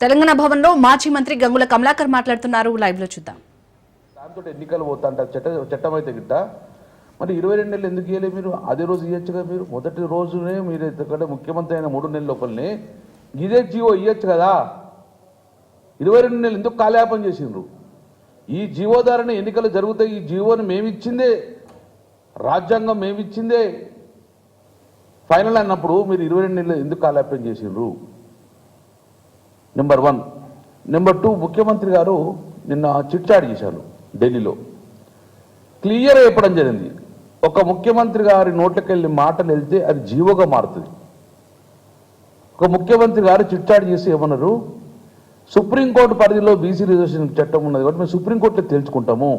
తెలంగాణ భవన్లో మాజీ మంత్రి గంగుల కమలాకర్ మాట్లాడుతున్నారు. లైవ్లో చూద్దాం. దాంతో ఎన్నికలు పోతాంట. చట్ట చట్టం అయితే గిట్ట? మరి ఇరవై రెండు నెలలు ఎందుకు ఇవ్వలేదు మీరు? అదే రోజు ఇవ్వచ్చుగా మీరు? మొదటి రోజునే మీరు ఎందుకంటే ముఖ్యమంత్రి అయిన మూడు నెలల లోపలనే ఇదే జీవో ఇవ్వచ్చు కదా? ఇరవై రెండు నెలలు ఎందుకు కాలయాపం చేసిండ్రు? ఈ జీవో ద్వారానే ఎన్నికలు జరుగుతాయి. ఈ జీవోని మేమిచ్చిందే. రాజ్యాంగం మేమిచ్చిందే. ఫైనల్ అన్నప్పుడు మీరు ఇరవై రెండు నెలలు ఎందుకు కాలయాపం చేసిండ్రు? నెంబర్ వన్ నెంబర్ టూ ముఖ్యమంత్రి గారు నిన్న చిట్చాట్ చేశారు ఢిల్లీలో. క్లియర్ చెప్పడం జరిగింది. ఒక ముఖ్యమంత్రి గారి నోట్లకెళ్ళి మాటలు వెళ్తే అది జీవోగా మారుతుంది. ఒక ముఖ్యమంత్రి గారు చిట్చాట్ చేసి ఏమన్నారు? సుప్రీంకోర్టు పరిధిలో బీసీ రిజర్వేషన్ చట్టం ఉన్నది కాబట్టి మేము సుప్రీంకోర్టులో తెలుసుకుంటాము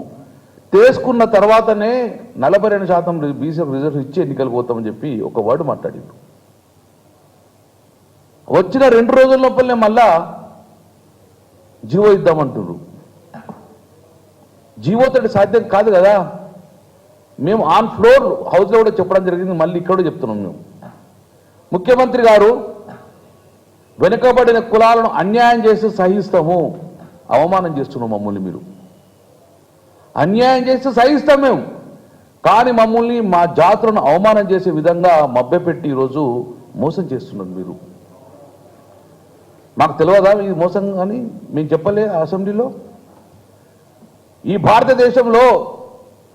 తెలుసుకున్న తర్వాతనే నలభై రెండు శాతం బీసీ రిజర్వేషన్ ఇచ్చి ఎన్నికలు పోతామని చెప్పి ఒక వర్డ్ మాట్లాడిండు. వచ్చిన రెండు రోజుల లోపలనే మళ్ళా జీవో ఇద్దామంటున్నారు జీవో సాధ్యం కాదు కదా. మేము ఆన్ ఫ్లోర్ హౌస్లో కూడా చెప్పడం జరిగింది మళ్ళీ ఇక్కడ చెప్తున్నాం మేము. ముఖ్యమంత్రి గారు వెనుకబడిన కులాలను అన్యాయం చేసి సహిస్తాము. అవమానం చేస్తున్నాం మమ్మల్ని మీరు. అన్యాయం చేసి సహిస్తాం మేము. కానీ మమ్మల్ని మా జాతులను అవమానం చేసే విధంగా మభ్యపెట్టి ఈరోజు మోసం చేస్తున్నారు మీరు. మాకు తెలియదా ఈ మోసం అని మేము చెప్పలే అసెంబ్లీలో. ఈ భారతదేశంలో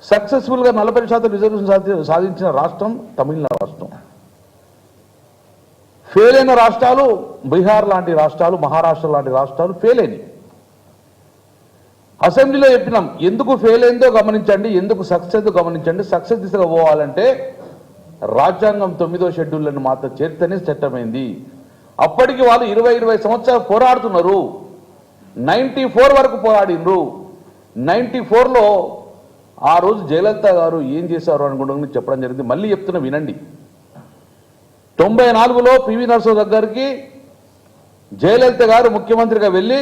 సక్సెస్ఫుల్గా నలభై శాతం రిజర్వేషన్ సాధి- సాధించిన రాష్ట్రం తమిళనాడు రాష్ట్రం. ఫెయిల్ అయిన రాష్ట్రాలు బీహార్ లాంటి రాష్ట్రాలు మహారాష్ట్ర లాంటి రాష్ట్రాలు ఫెయిల్ అయినాయి. అసెంబ్లీలో చెప్పినాం ఎందుకు ఫెయిల్ అయిందో గమనించండి ఎందుకు సక్సెస్ గమనించండి. సక్సెస్ దిశగా పోవాలంటే రాజ్యాంగం తొమ్మిదో షెడ్యూళ్ళను మాత్రం చేరితేనే చట్టమైంది. అప్పటికి వాళ్ళు ఇరవై ఇరవై సంవత్సరాలు పోరాడుతున్నారు. నైంటీ ఫోర్ వరకు పోరాడినరు నైంటీ ఫోర్లో ఆ రోజు జయలలిత గారు ఏం చేశారు అనుకుంటున్నా చెప్పడం జరిగింది. మళ్ళీ చెప్తున్నా వినండి. తొంభై నాలుగులో పివి నరసింహ దగ్గరికి జయలలిత గారు ముఖ్యమంత్రిగా వెళ్ళి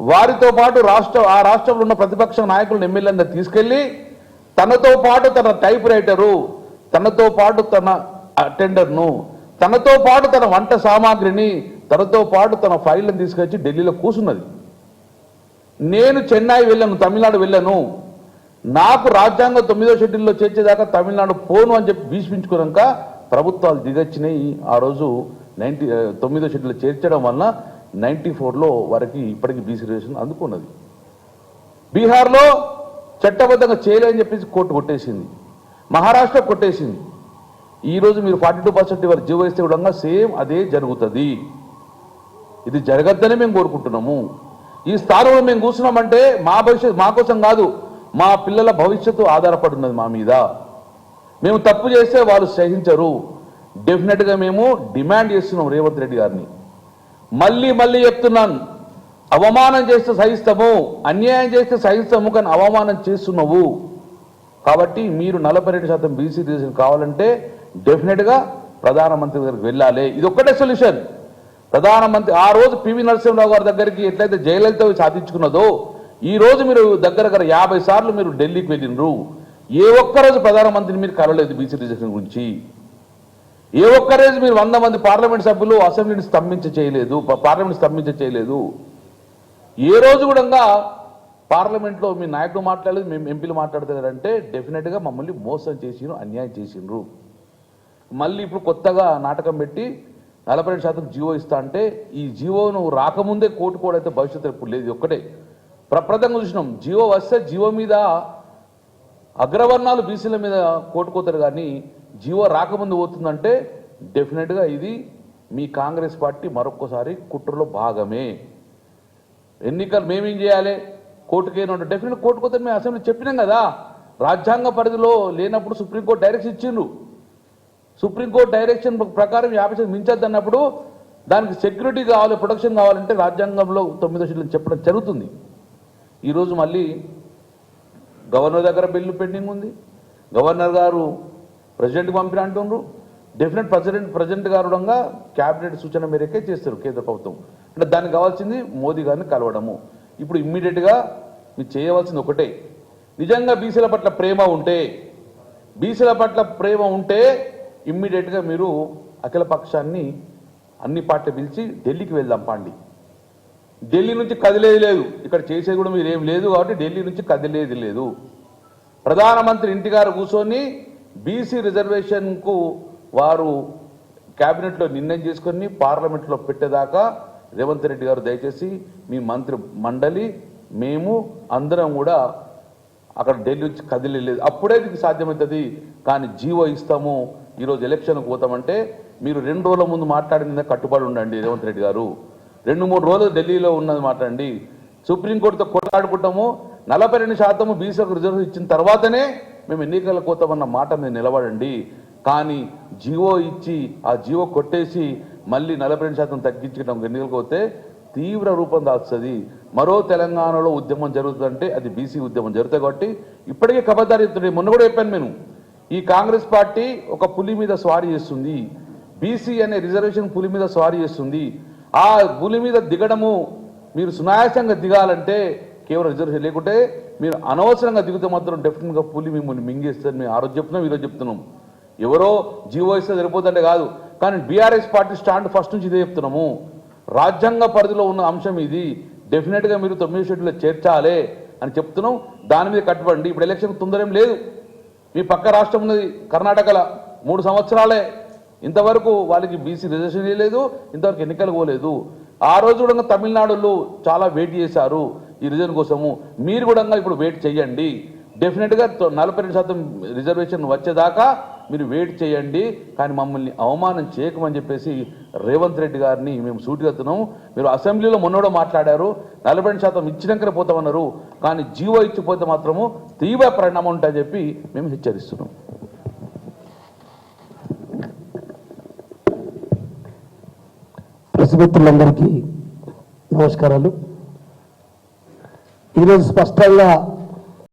వారితో పాటు రాష్ట్ర ఆ రాష్ట్రంలో ఉన్న ప్రతిపక్ష నాయకులను ఎమ్మెల్యేలను తీసుకెళ్ళి తనతో పాటు తన టైప్ రైటరు తనతో పాటు తన అటెండర్ను తనతో పాటు తన వంట సామాగ్రిని తనతో పాటు తన ఫైళ్ళని తీసుకొచ్చి ఢిల్లీలో కూసున్నది. నేను చెన్నై వెళ్ళాను తమిళనాడు వెళ్ళాను. నాకు రాజ్యాంగం తొమ్మిదో షెడ్యూల్లో చేర్చేదాకా తమిళనాడు పోను అని చెప్పి భీష్మించుకున్నాక ప్రభుత్వాలు దిగొచ్చినాయి. ఆ రోజు నైన్టీ తొమ్మిదో షెడ్యూల్లో చేర్చడం వలన నైన్టీ ఫోర్లో వారికి ఇప్పటికీ బీసీ రిజర్వేషన్ అందుకున్నది. బీహార్లో చట్టబద్ధంగా చేయలేని చెప్పేసి కోర్టు కొట్టేసింది. మహారాష్ట్ర కొట్టేసింది. ఈరోజు మీరు ఫార్టీ టూ పర్సెంట్ వారు జీవో ఇస్తే కూడా సేమ్ అదే జరుగుతుంది. ఇది జరగద్దని మేము కోరుకుంటున్నాము. ఈ స్థానంలో మేము కూర్చున్నామంటే మా భవిష్యత్తు మా కోసం కాదు మా పిల్లల భవిష్యత్తు ఆధారపడి ఉన్నది మా మీద. మేము తప్పు చేస్తే వాళ్ళు సహించరు. డెఫినెట్గా మేము డిమాండ్ చేస్తున్నాం రేవంత్ రెడ్డి గారిని. మళ్ళీ మళ్ళీ చెప్తున్నాను అవమానం చేస్తే సహిస్తాము అన్యాయం చేస్తే సహిస్తాము కానీ అవమానం చేస్తున్నావు. కాబట్టి మీరు నలభై రెండు శాతం బీసీ రిజర్వేషన్ కావాలంటే డెఫినెట్గా ప్రధానమంత్రి దగ్గరికి వెళ్ళాలి. ఇది ఒక్కటే సొల్యూషన్. ప్రధానమంత్రి ఆ రోజు పివి నరసింహరావు గారి దగ్గరికి ఎట్లయితే జయలలిత సాధించుకున్నదో ఈ రోజు మీరు దగ్గర దగ్గర యాభై సార్లు మీరు ఢిల్లీకి వెళ్ళినరు ఏ ఒక్క రోజు ప్రధానమంత్రిని మీరు కలవలేదు బీసీ రిజర్వేషన్ గురించి. ఏ ఒక్క రోజు మీరు వంద మంది పార్లమెంట్ సభ్యులు అసెంబ్లీని స్తంభించ చేయలేదు పార్లమెంట్ స్తంభించ చేయలేదు. ఏ రోజు కూడా పార్లమెంట్లో మీ నాయకుడు మాట్లాడలేదు మేము ఎంపీలు మాట్లాడతారంటే డెఫినెట్గా మమ్మల్ని మోసం చేసిండ్రు అన్యాయం చేసిండ్రు. మళ్ళీ ఇప్పుడు కొత్తగా నాటకం పెట్టి నలభై రెండు శాతం జీవో ఇస్తా అంటే ఈ జీవోను రాకముందే కోర్టు కూడా అయితే భవిష్యత్తు ఎప్పుడు లేదు ఒక్కటే. ప్రప్రదంగా చూసినాం జీవో వస్తే జీవో మీద అగ్రవర్ణాలు బీసీల మీద కోటుకోతారు కానీ జీవో రాకముందు పోతుందంటే డెఫినెట్గా ఇది మీ కాంగ్రెస్ పార్టీ మరొక్కసారి కుట్రలో భాగమే. ఎన్నికలు మేమేం చేయాలి? కోర్టుకేనంటే డెఫినెట్ కోర్టుకోతే మేము అసెంబ్లీ చెప్పినాం కదా. రాజ్యాంగ పరిధిలో లేనప్పుడు సుప్రీంకోర్టు డైరెక్షన్ ఇచ్చిండ్రు. సుప్రీంకోర్టు డైరెక్షన్ ప్రకారం యాభై శాతం మించద్దన్నప్పుడు దానికి సెక్యూరిటీ కావాలి ప్రొటెక్షన్ కావాలంటే రాజ్యాంగంలో తొమ్మిదో షెడ్యూల్ చెప్పడం జరుగుతుంది. ఈరోజు మళ్ళీ గవర్నర్ దగ్గర బిల్లు పెండింగ్ ఉంది. గవర్నర్ గారు ప్రెసిడెంట్కి పంపిన అంటున్నారు డెఫినెట్ ప్రెసిడెంట్ ప్రెసిడెంట్ గారు కూడా క్యాబినెట్ సూచన మేరకే చేస్తారు కేంద్ర ప్రభుత్వం. అంటే దానికి కావాల్సింది మోదీ గారిని కలవడము. ఇప్పుడు ఇమ్మీడియట్గా మీరు చేయవలసింది ఒకటే. నిజంగా బీసీల పట్ల ప్రేమ ఉంటే బీసీల పట్ల ప్రేమ ఉంటే ఇమ్మీడియట్గా మీరు అఖిల పక్షాన్ని అన్ని పార్టీ పిలిచి ఢిల్లీకి వెళ్దాం పాండి. ఢిల్లీ నుంచి కదిలేది లేదు. ఇక్కడ చేసేది కూడా మీరు ఏం లేదు కాబట్టి ఢిల్లీ నుంచి కదిలేది లేదు. ప్రధానమంత్రి ఇంటిగారు కూర్చొని బీసీ రిజర్వేషన్కు వారు క్యాబినెట్లో నిర్ణయం చేసుకొని పార్లమెంట్లో పెట్టేదాకా రేవంత్ రెడ్డి గారు దయచేసి మీ మంత్రి మండలి మేము అందరం కూడా అక్కడ ఢిల్లీ నుంచి కదిలేదు అప్పుడే మీకు సాధ్యమవుతుంది. కానీ జీవో ఇస్తాము. ఈరోజు ఎలక్షన్కి పోతామంటే మీరు రెండు రోజుల ముందు మాట్లాడిన కట్టుబడి ఉండండి రేవంత్ రెడ్డి గారు. రెండు మూడు రోజులు ఢిల్లీలో ఉన్నది మాట్లాడండి. సుప్రీంకోర్టుతో కొట్లాడుకుంటాము. నలభై రెండు శాతము బీసీలకు రిజర్వ్ ఇచ్చిన తర్వాతనే మేము ఎన్నికలకు పోతామన్న మాట మీద నిలబడండి. కానీ జీవో ఇచ్చి ఆ జీవో కొట్టేసి మళ్ళీ నలభై రెండు శాతం తగ్గించడం ఎన్నికలకు పోతే తీవ్ర రూపం దాల్స్తుంది మరో తెలంగాణలో ఉద్యమం జరుగుతుందంటే అది బీసీ ఉద్యమం జరుగుతుంది కాబట్టి ఇప్పటికే కబద్దారిస్తుంది మొన్న కూడా చెప్పాను నేను. ఈ కాంగ్రెస్ పార్టీ ఒక పులి మీద స్వారీ చేస్తుంది. బీసీ అనే రిజర్వేషన్ పులి మీద స్వారీ చేస్తుంది. ఆ పులి మీద దిగడము మీరు సునాయాసంగా దిగాలంటే కేవలం రిజర్వేషన్ లేకుంటే మీరు అనవసరంగా దిగితే మాత్రం డెఫినెట్గా పులి మిమ్మల్ని మింగేస్తారు మేము ఆ రోజు చెప్తున్నాం ఈరోజు చెప్తున్నాం. ఎవరో జీవో ఇస్తే సరిపోతుంటే కాదు. కానీ బీఆర్ఎస్ పార్టీ స్టాండ్ ఫస్ట్ నుంచి ఇదే చెప్తున్నాము. రాజ్యాంగ పరిధిలో ఉన్న అంశం ఇది. డెఫినెట్గా మీరు తొమ్మిది షెడ్యూల్లో చేర్చాలి అని చెప్తున్నాం. దాని మీద కట్టుబడండి ఇప్పుడు ఎలక్షన్ తొందరేం లేదు. మీ పక్క రాష్ట్రం ఉన్నది కర్ణాటకలో మూడు సంవత్సరాలే. ఇంతవరకు వాళ్ళకి బీసీ రిజర్వేషన్ లేదు ఇంతవరకు ఎన్నికలు పోలేదు ఆ రోజు కూడా తమిళనాడులో చాలా వెయిట్ చేశారు ఈ రిజర్వ్ కోసము. మీరు కూడా ఇప్పుడు వెయిట్ చేయండి డెఫినెట్గా నలభై రెండు శాతం రిజర్వేషన్ వచ్చేదాకా మీరు వెయిట్ చేయండి కానీ మమ్మల్ని అవమానం చేయకమని చెప్పేసి రేవంత్ రెడ్డి గారిని మేము సూటిగెత్తున్నాము. మీరు అసెంబ్లీలో మొన్నడో మాట్లాడారు నలభై శాతం ఇచ్చినాకనే పోతామన్నారు కానీ జీవో ఇచ్చిపోతే మాత్రము తీవ్ర పరిణామం ఉంటాయని చెప్పి మేము హెచ్చరిస్తున్నాం. ప్రెస్ నమస్కారాలు. ఈరోజు స్పష్టంగా